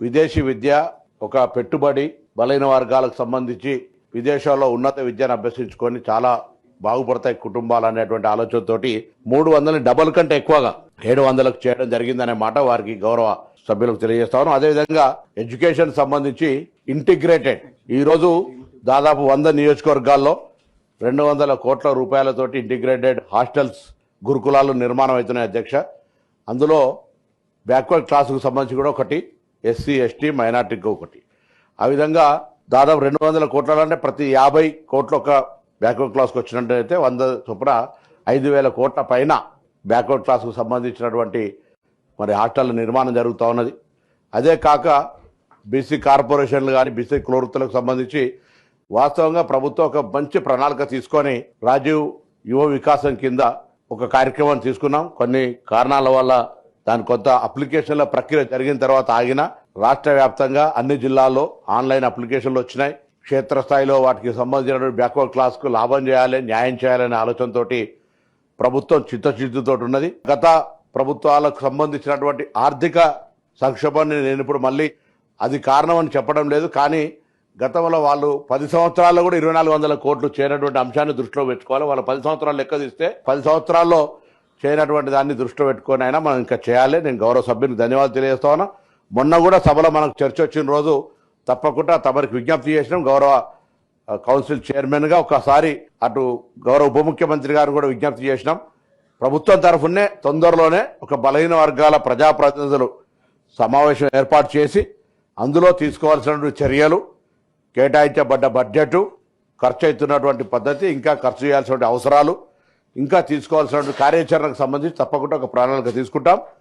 విదేశీ విద్య ఒక పెట్టుబడి బలైన వర్గాలకు సంబంధించి విదేశాల్లో ఉన్నత విద్యను అభ్యసించుకొని చాలా బాగుపడతాయి కుటుంబాలు అనేటువంటి ఆలోచనతోటి మూడు వందలని డబల్ కంటే ఎక్కువగా ఏడు వందలకు చేయడం జరిగిందనే మాట వారికి గౌరవ సభ్యులకు తెలియజేస్తాను అదేవిధంగా ఎడ్యుకేషన్ సంబంధించి ఇంటిగ్రేటెడ్. ఈరోజు దాదాపు వంద నియోజకవర్గాల్లో రెండు వందల కోట్ల రూపాయలతోటి ఇంటిగ్రేటెడ్ హాస్టల్స్ గురుకులాలు నిర్మాణం అవుతున్నాయి అధ్యక్ష. అందులో బ్యాక్వర్డ్ క్లాసుకు సంబంధించి కూడా ఒకటి ఎస్సీ ఎస్టీ మైనార్టీకి ఒకటి ఆ విధంగా దాదాపు రెండు వందల కోట్ల అంటే ప్రతి యాభై కోట్ల ఒక బ్యాక్వర్డ్ క్లాస్కి వచ్చినట్టయితే వంద చొప్పున ఐదు వేల కోట్ల పైన బ్యాక్వర్డ్ క్లాస్కు సంబంధించినటువంటి మరి హాస్టల్ నిర్మాణం జరుగుతూ ఉన్నది. అదే కాక బీసీ కార్పొరేషన్లు కానీ బీసీ క్లోరుతులకు సంబంధించి వాస్తవంగా ప్రభుత్వం ఒక మంచి ప్రణాళిక తీసుకొని రాజీవ్ యువ వికాసం కింద ఒక కార్యక్రమం తీసుకున్నాం. కొన్ని కారణాల వల్ల దాని కొంత అప్లికేషన్ల ప్రక్రియ జరిగిన తర్వాత ఆగిన రాష్ట్ర వ్యాప్తంగా అన్ని జిల్లాల్లో ఆన్లైన్ అప్లికేషన్లు వచ్చినాయి. క్షేత్రస్థాయిలో వాటికి సంబంధించిన బ్యాక్వర్డ్ క్లాస్కు లాభం చేయాలి న్యాయం చేయాలనే ఆలోచనతో ప్రభుత్వం చిత్తశుద్ధితో ఉన్నది. గత ప్రభుత్వాలకు సంబంధించినటువంటి ఆర్థిక సంక్షోభాన్ని నేను ఇప్పుడు మళ్ళీ అది కారణం అని చెప్పడం లేదు. కానీ గతంలో వాళ్ళు పది సంవత్సరాల్లో కూడా ఇరవై నాలుగు వందల కోట్లు చేరినటువంటి అంశాన్ని దృష్టిలో పెట్టుకోవాలి. వాళ్ళు పది సంవత్సరాలు లెక్క తీస్తే పది సంవత్సరాల్లో చేయనటువంటి దాన్ని దృష్టిలో పెట్టుకొని అయినా మనం ఇంకా చేయాలి. నేను గౌరవ సభ్యునికి ధన్యవాదాలు తెలియజేస్తా ఉన్నా. మొన్న కూడా సభలో మనకు చర్చ వచ్చిన రోజు తప్పకుండా తమరికి విజ్ఞప్తి చేసినాం. గౌరవ కౌన్సిల్ చైర్మన్గా ఒకసారి అటు గౌరవ ఉప ముఖ్యమంత్రి గారు కూడా విజ్ఞప్తి చేసినాం. ప్రభుత్వం తరఫునే తొందరలోనే ఒక బలహీన వర్గాల ప్రజాప్రతినిధులు సమావేశం ఏర్పాటు చేసి అందులో తీసుకోవాల్సినటువంటి చర్యలు కేటాయించబడ్డ బడ్జెట్ ఖర్చు అవుతున్నటువంటి పద్ధతి ఇంకా ఖర్చు చేయాల్సినటువంటి అవసరాలు ఇంకా తీసుకోవాల్సినటువంటి కార్యాచరణకు సంబంధించి తప్పకుండా ఒక ప్రణాళిక తీసుకుంటాం.